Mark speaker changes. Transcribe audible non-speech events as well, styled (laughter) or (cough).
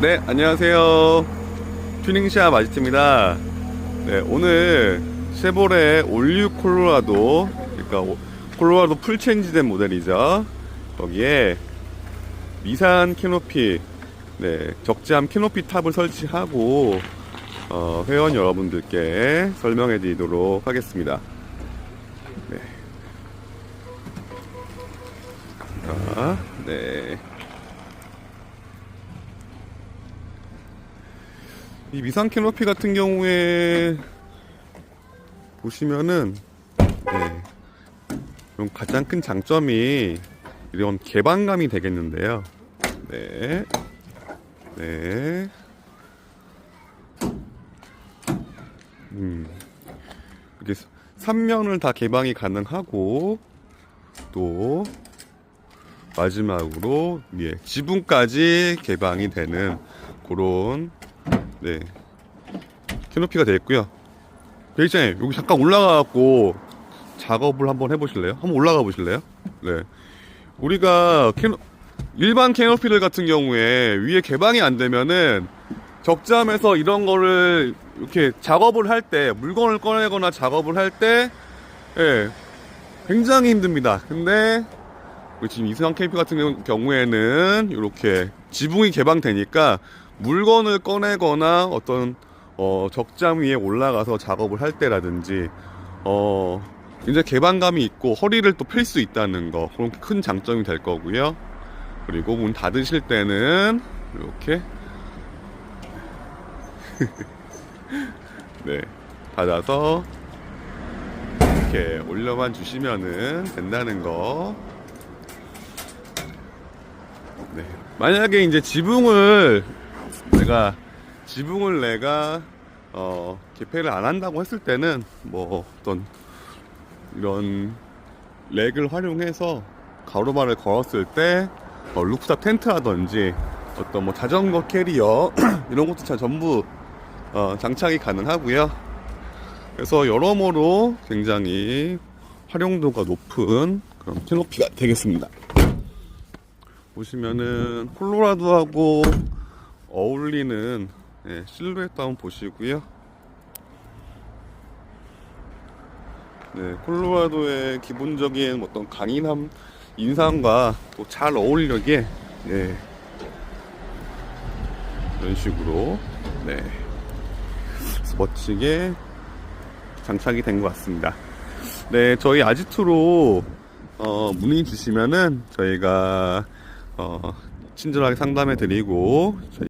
Speaker 1: 네, 안녕하세요. 튜닝샵 아지트입니다. 네, 오늘 쉐보레 올류 콜로라도, 그러니까 오- 콜로라도 풀 체인지된 모델이죠. 거기에 미산 캐노피, 네, 적재함 캐노피 탑을 설치하고 어, 회원 여러분들께 설명해 드리도록 하겠습니다. 네. 자, 네. 이 미상 캐노피 같은 경우에 보시면은 네. 좀 가장 큰 장점이 이런 개방감이 되겠는데요. 네. 네. 음. 이렇게 3면을 다 개방이 가능하고 또 마지막으로 예, 지붕까지 개방이 되는 그런 네 캐노피가 되어 있고요. 대리장님 여기 잠깐 올라가갖고 작업을 한번 해보실래요? 한번 올라가 보실래요? 네 우리가 캐노, 일반 캐노피들 같은 경우에 위에 개방이 안 되면은 적잠에서 이런 거를 이렇게 작업을 할 때 물건을 꺼내거나 작업을 할때 예, 굉장히 힘듭니다. 근데 지금 이승환 캠프 같은 경우에는 이렇게 지붕이 개방되니까 물건을 꺼내거나 어떤 어, 적장 위에 올라가서 작업을 할 때라든지 어, 굉장히 개방감이 있고 허리를 또 펼 수 있다는 거 그런 큰 장점이 될 거고요. 그리고 문 닫으실 때는 이렇게 (laughs) 네 닫아서 이렇게 올려만 주시면은 된다는 거. 네. 만약에 이제 지붕을 내가 지붕을 내가 어 개폐를 안 한다고 했을 때는 뭐 어떤 이런 렉을 활용해서 가로발을 걸었을 때 어, 루프탑 텐트라든지 어떤 뭐 자전거 캐리어 (clears throat) 이런 것도 다 전부 어, 장착이 가능하고요. 그래서 여러모로 굉장히 활용도가 높은 그런 캐노피가 되겠습니다. 보시면은 콜로라도하고 어울리는 예, 실루엣도 한번 보시고요. 네, 콜로라도의 기본적인 어떤 강인함 인상과 또 잘 어울리게 네, 이런 식으로 네, 멋지게 장착이 된 것 같습니다. 네, 저희 아지트로 어, 문의 주시면은 저희가 어, 친절하게 상담해 드리고